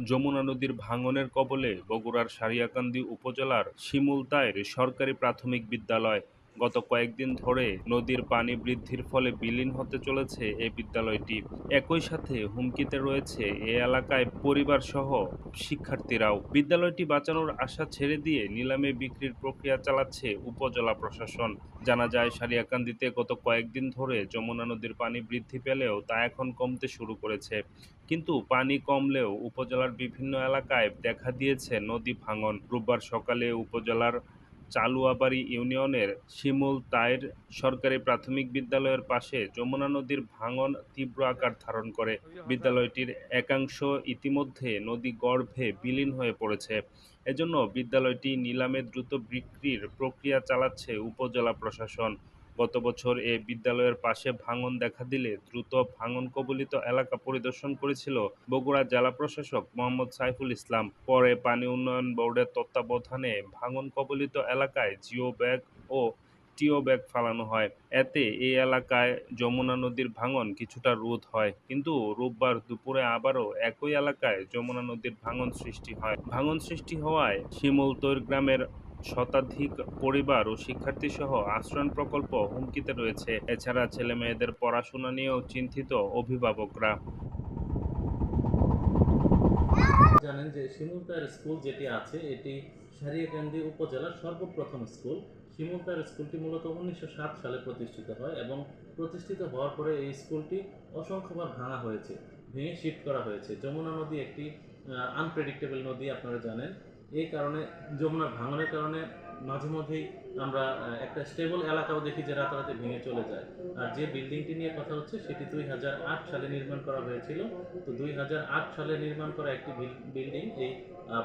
যমুনা নদীর ভাঙনের কবলে বগুড়ার সারিয়াকান্দি উপজেলার শিমুলতায়ের সরকারি প্রাথমিক বিদ্যালয় গত কয়েকদিন ধরে নদীর পানি বৃদ্ধির ফলে বিলীন হতে চলেছে এই বিদ্যালয়টি। একই সাথে হুমকিতে রয়েছে এ এলাকায় পরিবারসহ শিক্ষার্থীরাও। বিদ্যালয়টি বাঁচানোর আশা ছেড়ে দিয়ে নিলামে বিক্রির প্রক্রিয়া চালাচ্ছে উপজেলা প্রশাসন। জানা যায়, সারিয়াকান্দিতে গত কয়েকদিন ধরে যমুনা নদীর পানি বৃদ্ধি পেলেও তা এখন কমতে শুরু করেছে। কিন্তু পানি কমলেও উপজেলার বিভিন্ন এলাকায় দেখা দিয়েছে নদী ভাঙন। রোববার সকালে উপজেলার চালুয়াবাড়ি ইউনিয়নের শিমুল তাইর সরকারি প্রাথমিক বিদ্যালয়ের পাশে যমুনা নদীর ভাঙন তীব্র আকার ধারণ করে। বিদ্যালয়টির একাংশ ইতিমধ্যে নদী গর্ভে বিলীন হয়ে পড়েছে। এজন্য বিদ্যালয়টি নিলামে দ্রুত বিক্রির প্রক্রিয়া চালাচ্ছে উপজেলা প্রশাসন। গত বছর এ বিদ্যালয়ের পাশে ভাঙন দেখা দিলে দ্রুত ভাঙন কবলিত এলাকা পরিদর্শন করেছিল বগুড়া জেলা প্রশাসক মোহাম্মদ সাইফুল ইসলাম। পরে পানি উন্নয়ন বোর্ডের তত্ত্বাবধানে ভাঙন কবলিত এলাকায় জিও ব্যাগ ও টিও ব্যাগ ফালানো হয়। এতে এই এলাকায় যমুনা নদীর ভাঙন কিছুটা রোধ হয়। কিন্তু রোববার দুপুরে আবারও একই এলাকায় যমুনা নদীর ভাঙন সৃষ্টি হয়। ভাঙন সৃষ্টি হওয়ায় শিমুলতৈর গ্রামের শতাধিক পরিবার ও শিক্ষার্থী সহ আশ্রয়ণ প্রকল্প হুমকিতে রয়েছে। এছাড়া ছেলে মেয়েদের পড়াশোনা নিয়েও চিন্তিত অভিভাবকরা। জানেন যে শিমুলতার স্কুল যেটি আছে, এটি সারিয়াকান্দি উপজেলার সর্বপ্রথম স্কুল। শিমুলতার স্কুলটি মূলত উনিশশো সাত সালে প্রতিষ্ঠিত হয় এবং প্রতিষ্ঠিত হওয়ার পরে এই স্কুলটি অসংখ্যবার ভাঙা হয়েছে, ভেঙে শিফট করা হয়েছে। যমুনা নদী একটি আনপ্রেডিক্টেবল নদী, আপনারা জানেন। এই কারণে, যমুনার ভাঙনের কারণে মাঝে মধ্যেই আমরা একটা স্টেবল এলাকাও দেখি যে রাতারাতি ভেঙে চলে যায়। আর যে বিল্ডিংটি নিয়ে কথা হচ্ছে, সেটি দুই হাজার আট সালে নির্মাণ করা হয়েছিল। তো দুই হাজার আট সালে নির্মাণ করা একটি বিল্ডিং এই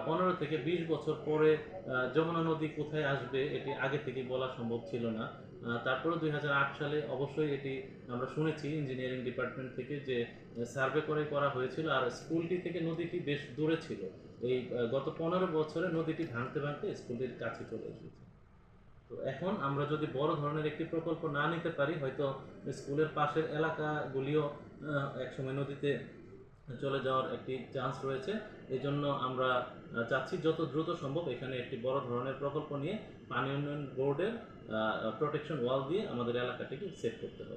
পনেরো থেকে বিশ বছর পরে যমুনা নদী কোথায় আসবে, এটি আগে থেকে বলা সম্ভব ছিল না। তারপরে দুই হাজার আট সালে অবশ্যই এটি আমরা শুনেছি ইঞ্জিনিয়ারিং ডিপার্টমেন্ট থেকে যে সার্ভে করে করা হয়েছিল আর স্কুলটি থেকে নদীটি বেশ দূরে ছিল। এই গত পনেরো বছরে নদীটি ভাঙতে ভাঙতে স্কুলটির কাছে চলে এসেছে। তো এখন আমরা যদি বড় ধরনের একটি প্রকল্প না নিতে পারি, হয়তো স্কুলের পাশের এলাকাগুলিও একসময় নদীতে চলে যাওয়ার একটি চান্স রয়েছে। এই জন্য আমরা চাচ্ছি যত দ্রুত সম্ভব এখানে একটি বড় ধরনের প্রকল্প নিয়ে পানি উন্নয়ন বোর্ডের প্রোটেকশন ওয়াল দিয়ে আমাদের এলাকাটিকে সেভ করতে হবে।